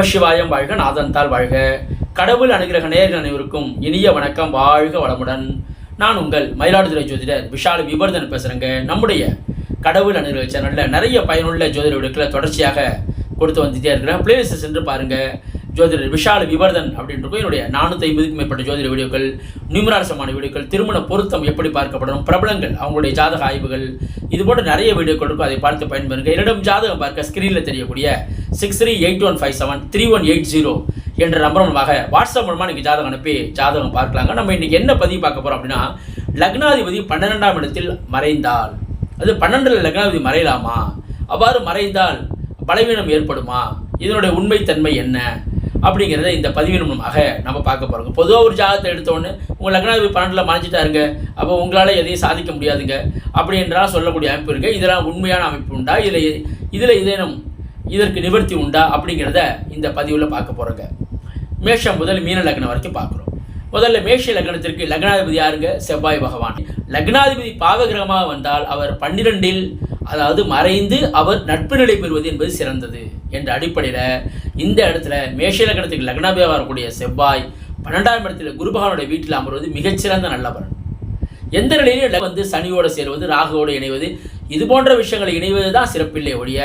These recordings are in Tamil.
நமசிவாயம் வாழ்க நாதன்தால் வாழ்க. கடவுள் அனுகிரக நேர்கள் அனைவருக்கும் இனிய வணக்கம் வாழ்க வளமுடன். நான் உங்கள் மயிலாடுதுறை ஜோதிடர் விஷால் விபர்தன் பேசுகிறேங்க நம்முடைய கடவுள் அனுகிரக சேனலில் நிறைய பயனுள்ள ஜோதிட விடுக்களை தொடர்ச்சியாக கொடுத்து வந்துட்டே இருக்கிறேன். பிளேலிஸ்ட் சென்று பாருங்கள் ஜோதிடர் விஷால் விவர்தன் அப்படின்னு இருக்கும் என்னுடைய நானூற்றி ஐம்பதுக்கும் மேற்பட்ட ஜோதிட வீடியோக்கள் நியூமராசமான வீடியோக்கள் திருமண பொருத்தம் எப்படி பார்க்கப்படும் பிரபலங்கள் அவங்களுடைய ஜாதக ஆய்வுகள் இது போன்ற நிறைய வீடியோக்கள் இருக்கும். அதை பார்த்து பயன்பெறுங்க. என்னிடம் ஜாதகம் பார்க்க ஸ்க்ரீனில் தெரியக்கூடிய six three eight one five seven three one eight zero என்ற நம்பர் மூலமாக வாட்ஸ்அப் மூலமாக நீங்கள் ஜாதகம் அனுப்பி ஜாதகம் பார்க்கலாங்க. நம்ம இன்றைக்கி என்ன பதிவு பார்க்க போகிறோம் அப்படின்னா லக்னாதிபதி பன்னிரெண்டாம் இடத்தில் மறைந்தால். அது பன்னெண்டில் லக்னாதிபதி மறையலாமா? அவ்வாறு மறைந்தால் பலவீனம் ஏற்படுமா? இதனுடைய உண்மைத்தன்மை என்ன? அப்படிங்கிறத இந்த பதிவின் மூலமாக நம்ம பார்க்க போகிறோங்க பொதுவாக ஒரு ஜாதகத்தை எடுத்தோன்னு உங்கள் லக்னாதிபதி பன்னெண்டில் மறைஞ்சிட்டாருங்க அப்போ உங்களால் எதையும் சாதிக்க முடியாதுங்க அப்படின்றால் சொல்லக்கூடிய அமைப்பு இருக்குது இதெல்லாம் உண்மையான அமைப்பு உண்டா? இதில் இதில் இதேனும் இதற்கு நிவர்த்தி உண்டா? அப்படிங்கிறத இந்த பதிவில் பார்க்க போகிறோங்க மேஷம் முதல் மீன லக்னம் வரைக்கும் பார்க்குறோம். முதல்ல மேஷ லக்னத்திற்கு லக்னாதிபதி யாருங்க? செவ்வாய் பகவான். லக்னாதிபதி பாவகிரகமாக வந்தால் அவர் பன்னிரெண்டில் அதாவது மறைந்து அவர் நட்பு நிலை பெறுவது என்பது சிறந்தது என்ற அடிப்படையில் இந்த இடத்துல மேஷலக்கணத்துக்கு லக்னாபியாக வரக்கூடிய செவ்வாய் பன்னெண்டாம் இடத்துல குருபகவானுடைய வீட்டில் அமர்வது மிகச்சிறந்த நல்ல பலன். எந்த நிலையிலும் வந்து சனியோடு சேருவது ராகுவோடு இணைவது இது போன்ற விஷயங்களை இணைவது தான் சிறப்பில்லை ஒழிய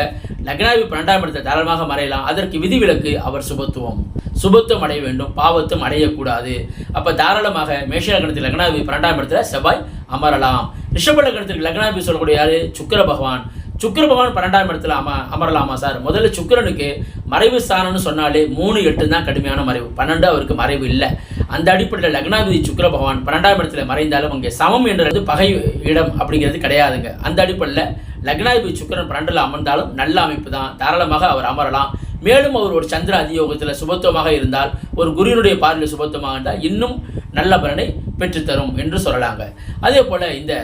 லக்னாபி பன்னெண்டாம் இடத்தை தாராளமாக மறையலாம். அதற்கு விதிவிலக்கு அவர் சுபத்துவம். சுபத்துவம் அடைய வேண்டும் பாவத்தும் அடையக்கூடாது. அப்போ தாராளமாக மேஷ லக்னத்தில் லக்னாதிபதி பன்னெண்டாம் இடத்துல செவ்வாய் அமரலாம். ரிஷப லக்னத்திற்கு லக்னாபி சொல்லக்கூடிய யாரு? சுக்கர பகவான். சுக்கர பகவான் பன்னெண்டாம் இடத்துல அம அமரலாமா சார்? முதல்ல சுக்கரனுக்கு மறைவு ஸ்தானம்னு சொன்னாலே மூணு எட்டு தான் கடுமையான மறைவு. பன்னெண்டு அவருக்கு மறைவு இல்லை. அந்த அடிப்படையில் லக்னாதிபதி சுக்கர பகவான் பன்னெண்டாம் இடத்துல மறைந்தாலும் அங்கே சமம் என்றது பகை இடம் அப்படிங்கிறது கிடையாதுங்க. அந்த அடிப்படையில் லக்னாதிபதி சுக்கிரன் பன்னெண்டில் அமர்ந்தாலும் நல்ல அமைப்பு தான். தாராளமாக அவர் அமரலாம். மேலும் அவர் ஒரு சந்திர அதியோகத்தில் சுபத்துவமாக இருந்தால் ஒரு குருவினுடைய பார்வையில் சுபத்துவமாக இருந்தால் இன்னும் நல்ல பலனை பெற்றுத்தரும் என்று சொல்லலாங்க. அதே போல் இந்த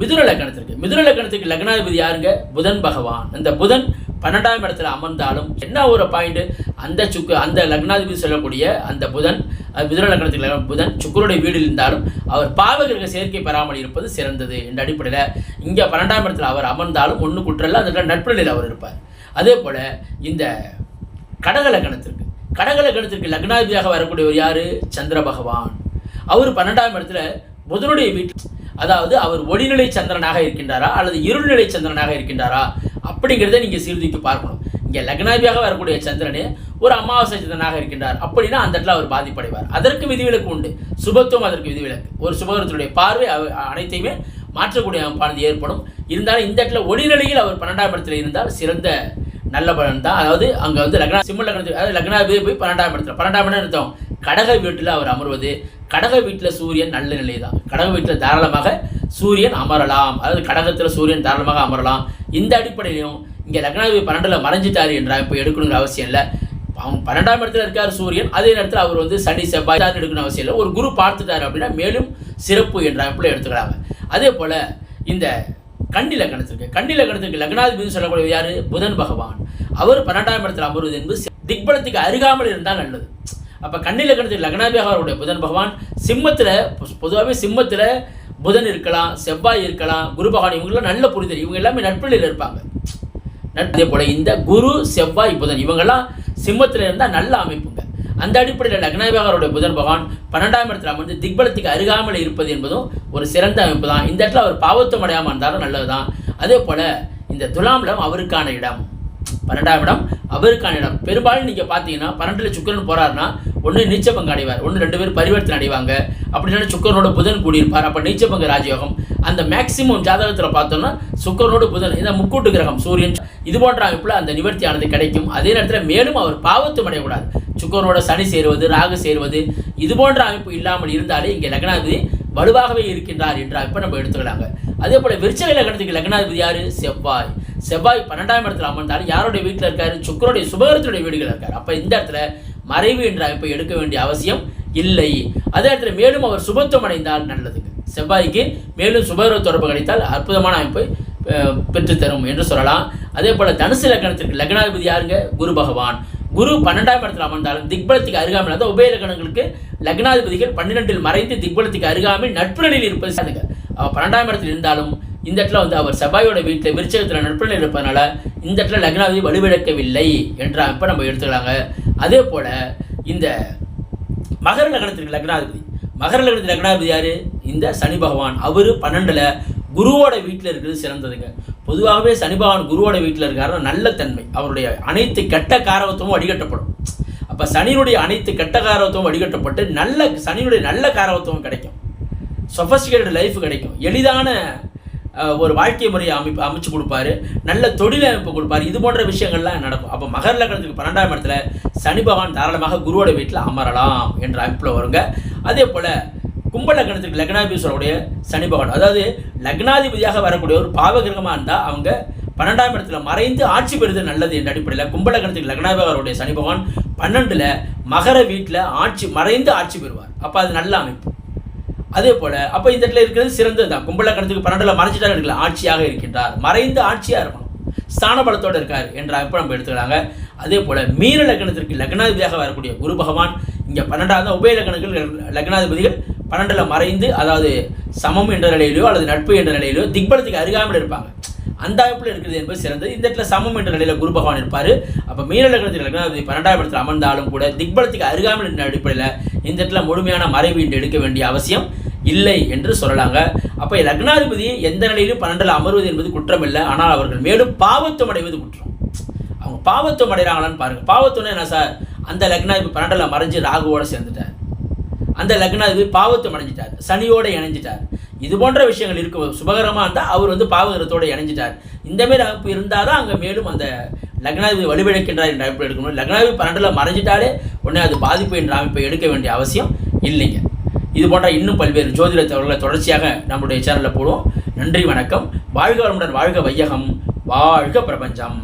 மிதுன லக்கணத்திற்கு மிதுன லக்கணத்துக்கு லக்னாதிபதி யாருங்க? புதன் பகவான். அந்த புதன் பன்னெண்டாம் இடத்துல அமர்ந்தாலும் என்ன ஒரு பாயிண்ட் அந்த சுக்கு அந்த லக்னாதிபதி சொல்லக்கூடிய அந்த புதன் மிதுன லக்னத்துக்கு புதன் சுக்கருடைய வீடில் இருந்தாலும் அவர் பாவகிரக சேர்க்கை பெறாமல் இருப்பது சிறந்தது என்ற அடிப்படையில் இங்கே பன்னெண்டாம் இடத்துல அவர் அமர்ந்தாலும் ஒன்று குற்றல்ல அந்த நட்புநிலையில் அவர் இருப்பார். அதே போல் இந்த கடக லக்னத்திற்கு கடக லக்னத்திற்கு லக்னாதிபதியாக வரக்கூடியவர் யார்? சந்திர பகவான். அவர் பன்னெண்டாம் இடத்துல புதனுடைய வீட்டில் அதாவது அவர் ஒளிநிலை சந்திரனாக இருக்கின்றாரா அல்லது இருள்நிலை சந்திரனாக இருக்கின்றாரா அப்படிங்கிறத நீங்கள் சீர்தூக்கி பார்க்கணும். இங்கே லக்னாபியாக வரக்கூடிய சந்திரனே ஒரு அமாவாசை சந்திரனாக இருக்கின்றார். அப்படின்னா அந்த இடத்துல அவர் பாதிப்படைவார். அதற்கு விதிவிலக்கு உண்டு. சுபத்துவம் அதற்கு விதிவிலக்கு. ஒரு சுபகரத்துடைய பார்வை அவ- அனைத்தையுமே மாற்றக்கூடிய அமைப்பானது ஏற்படும். இருந்தாலும் இந்த இடத்துல ஒளிநிலையில் அவர் பன்னெண்டாம் இடத்துல இருந்தால் சிறந்த நல்ல பலன் தான். அதாவது அங்கே வந்து லக்னா சிம்ம லக்னத்துக்கு அதாவது லக்னாதிபதி போய் பன்னெண்டாம் இடத்துல பன்னெண்டாம் இடம் அர்த்தம் கடக வீட்டில் அவர் அமர்வது கடக வீட்டில் சூரியன் நல்ல நிலை தான் கடக வீட்டில் தாராளமாக சூரியன் அமரலாம். அதாவது கடகத்தில் சூரியன் தாராளமாக அமரலாம். இந்த அடிப்படையிலும் இங்கே லக்னாதிபதி பன்னெண்டில் மறைஞ்சிட்டார் என்றால் இப்போ எடுக்கணுங்கிற அவசியம் இல்லை. அவங்க பன்னெண்டாம் இடத்துல இருக்கார் சூரியன் அதே நேரத்தில் அவர் வந்து சனி செவ்வாய் தான் எடுக்கணும் அவசியம் இல்லை. ஒரு குரு பார்த்துட்டாரு அப்படின்னா மேலும் சிறப்பு என்ற அமைப்பில் எடுத்துக்கிறாங்க அதே போல் இந்த கண்டி லக்கணத்திற்கு கண்டி லக்கணத்திற்கு லக்னாதிபதி சொல்லக்கூடிய யார்? புதன் பகவான். அவர் பன்னெண்டாம் இடத்துல அமர்வது என்பது திக்பலத்துக்கு அருகாமல் இருந்தால் நல்லது. அப்போ கண்ணி லக்கணத்துக்கு லக்னாதிபதியாக அவருடைய புதன் பகவான் சிம்மத்தில் பொதுவாகவே சிம்மத்தில் புதன் இருக்கலாம் செவ்வாய் இருக்கலாம் குரு பகவான் இவங்கெல்லாம் நல்ல புரிதல். இவங்க எல்லாமே நட்புலையில் இருப்பாங்க. அதே போல இந்த குரு செவ்வாய் புதன் இவங்கெல்லாம் சிம்மத்தில் இருந்தால் நல்ல அமைப்புங்க. அந்த அடிப்படையில் லக்னாபியாகருடைய புதன் பகவான் பன்னெண்டாம் இடத்துல அமர்ந்து திக்பலத்துக்கு அருகாமல் இருப்பது என்பதும் ஒரு சிறந்த அமைப்பு தான். இந்த இடத்துல அவர் பாவத்துவம் அடையாமல் இருந்தாலும் நல்லது தான் அதே போல் இந்த துலாம்லம் அவருக்கான இடம். பன்னெண்டாம் இடம் அவருக்கான இடம். பெரும்பாலும் நீங்கள் பார்த்தீங்கன்னா பன்னெண்டில் சுக்கிரன் போறாருன்னா ஒன்று நீச்சபங்கு அடைவார் ஒன்று ரெண்டு பேர் பரிவர்த்தனை அடைவாங்க. அப்படின்னா சுக்கரனோட புதன் கூடியிருப்பார். அப்போ நீச்சபங்க ராஜயோகம். அந்த மேக்சிமம் ஜாதகத்தில் பார்த்தோம்னா சுக்கரனோட புதன் இந்த முக்கூட்டு கிரகம் சூரியன் இது போன்ற அமைப்பில் அந்த நிவர்த்தியானது கிடைக்கும். அதே நேரத்தில் மேலும் அவர் பாவத்தும் அடையக்கூடாது. சுக்கரனோட சனி சேருவது ராகு சேருவது இது போன்ற அமைப்பு இல்லாமல் இருந்தாலே இங்கே லக்னாதிபதி வலுவாகவே இருக்கின்றார் என்ற அமைப்பை நம்ம எடுத்துக்கலாங்க. அதே போல் விருச்சக லக்னத்துக்கு லக்னாதிபதி யார்? செவ்வாய். செவ்வாய் பன்னெண்டாம் இடத்துல அமர்ந்தாலும் யாருடைய வீட்டில் இருக்காரு? சுக்கரோடைய சுபகரத்துடைய வீடுகள் இருக்கார். அப்போ இந்த இடத்துல மறைவு என்ற அமைப்பை எடுக்க வேண்டிய அவசியம் இல்லை. அதே இடத்துல மேலும் அவர் சுபத்துவம் அடைந்தால் நல்லதுங்க செவ்வாய்க்கு மேலும் சுபகர தொடர்பு கிடைத்தால் அற்புதமான அமைப்பை பெற்றுத்தரும் என்று சொல்லலாம். அதே போல் தனுசு லக்னத்திற்கு லக்னாதிபதி யாருங்க? குரு பகவான். குரு பன்னெண்டாம் இடத்தில் அமர்ந்தாலும் திக்பலத்துக்கு அருகாமல் அதாவது உபய லக்னங்களுக்கு லக்னாதிபதிகள் பன்னிரெண்டில் மறைந்து திக்பலத்துக்கு அருகாமல் நட்பு நிலையில் இருப்பது சாதுங்க அவர் பன்னெண்டாம் இடத்தில் இருந்தாலும் இந்த இடத்துல வந்து அவர் செவ்வாயோட வீட்டில் விருச்சகத்தில் நட்பு நிலையில் இருப்பதனால இந்த இடத்துல லக்னாதிபதி வலுவிழக்கவில்லை என்ற அமைப்பை நம்ம எடுத்துக்கலாங்க. அதே போல் இந்த மகர லக்னத்திற்கு லக்னாதிபதி. மகர லக்னத்திற்கு லக்னாதிபதி யார்? இந்த சனி பகவான். அவர் பன்னெண்டில் குருவோட வீட்டில் இருக்கிறது சிறந்ததுங்க. பொதுவாகவே சனி பகவான் குருவோட வீட்டில் இருக்காருன்னா நல்ல தன்மை. அவருடைய அனைத்து கெட்ட காரவத்துவமும் வடிகட்டப்படும் அப்போ சனியினுடைய அனைத்து கெட்ட காரவத்துவம் வடிகட்டப்பட்டு நல்ல சனியினுடைய நல்ல காரவத்துவம் கிடைக்கும். சொஃபஸ்டிகேட்டட் லைஃப் கிடைக்கும். எளிதான ஒரு வாழ்க்கை முறையை அமைப்பு அமைச்சு கொடுப்பாரு. நல்ல தொழில் அமைப்பு கொடுப்பாரு. இது போன்ற விஷயங்கள்லாம் நடக்கும். அப்போ மகர லக்னத்துக்கு பன்னெண்டாம் இடத்துல சனி பகவான் தாராளமாக குருவோட வீட்டில் அமரலாம் என்ற அமைப்பில் வருங்க. அதே போல் கும்ப லக்னத்துக்கு லக்னாதிபதியோடைய சனி பகவான் அதாவது லக்னாதிபதியாக வரக்கூடிய ஒரு பாவகிரகமாக இருந்தால் அவங்க பன்னெண்டாம் இடத்துல மறைந்து ஆட்சி பெறுது நல்லது என்ற அடிப்படையில் கும்பலகணத்துக்கு லக்னத்துக்கு சனி பகவான் பன்னெண்டில் மகர வீட்டில் ஆட்சி மறைந்து ஆட்சி பெறுவார். அப்போ அது நல்ல அமைப்பு. அதே போல் அப்போ இந்த இடத்துல இருக்கிறது சிறந்தது தான் கும்பலக்கணத்துக்கு பன்னெண்டில் மறைஞ்சிட்டாரு இருக்கல ஆட்சியாக இருக்கின்றார். மறைந்து ஆட்சியாக இருக்கணும். ஸ்தான பலத்தோடு இருக்கார் என்ற அமைப்பு நம்ம எடுத்துக்கிறாங்க அதே போல் மீன லக்னத்திற்கு லக்னாதிபதியாக வரக்கூடிய குரு பகவான் இங்கே பன்னெண்டாவது உபய லக்னங்கள் லக்னாதிபதிகள் பன்னெண்டில் மறைந்து அதாவது சமம் என்ற நிலையிலோ அல்லது நட்பு என்ற நிலையிலோ திக்பலத்துக்கு அருகாமல் இருப்பாங்க. அந்த அமைப்பில் இருக்கிறது என்பது சிறந்தது. இந்த இடத்துல சமம் என்ற நிலையில் குரு பகவான் இருப்பார். அப்போ மீன லக்னத்தில் லக்னாதிபதி பன்னெண்டாம் இடத்தில் அமர்ந்தாலும் கூட திக்பலத்துக்கு அருகாமல் என்ற அடிப்படையில் இந்த இடத்துல முழுமையான மறைவு என்று எடுக்க வேண்டிய அவசியம் இல்லை என்று சொல்லலாங்க. அப்போ லக்னாதிபதி எந்த நிலையிலும் பன்னெண்டில் அமர்வது என்பது குற்றம் இல்லை ஆனால் அவர்கள் மேலும் பாவத்தம் அடைவது குற்றம். பாவத்துவம் அடைகிறாங்களான்னு பாருங்க. பாவத்துவம்னா என்ன சார்? அந்த லக்னாதிபதி பன்னெண்டில் மறைஞ்சு ராகுவோட சேர்ந்துட்டார். அந்த லக்னாதிபதி பாவத்துவம் அடைஞ்சிட்டார். சனியோட இணைஞ்சிட்டார். இது போன்ற விஷயங்கள் இருக்கும் சுபகரமாக இருந்தால் அவர் வந்து பாவகரத்தோடு இணைஞ்சிட்டார். இந்தமாரி அமைப்பு இருந்தால் தான் அங்கே மேலும் அந்த லக்னாதிபதி வலுவிழக்கின்றார் என்ற அமைப்பு எடுக்கணும் லக்னாதிபதி பன்னெண்டில் மறைஞ்சிட்டாலே உடனே அது பாதிப்பு என்ற அமைப்பை எடுக்க வேண்டிய அவசியம் இல்லைங்க. இது போன்ற இன்னும் பல்வேறு ஜோதிட தகவல்களை தொடர்ச்சியாக நம்முடைய சேனலில் போடுவோம். நன்றி வணக்கம். வாழ்க வளமுடன் வாழ்க வையகம். வாழ்க பிரபஞ்சம்.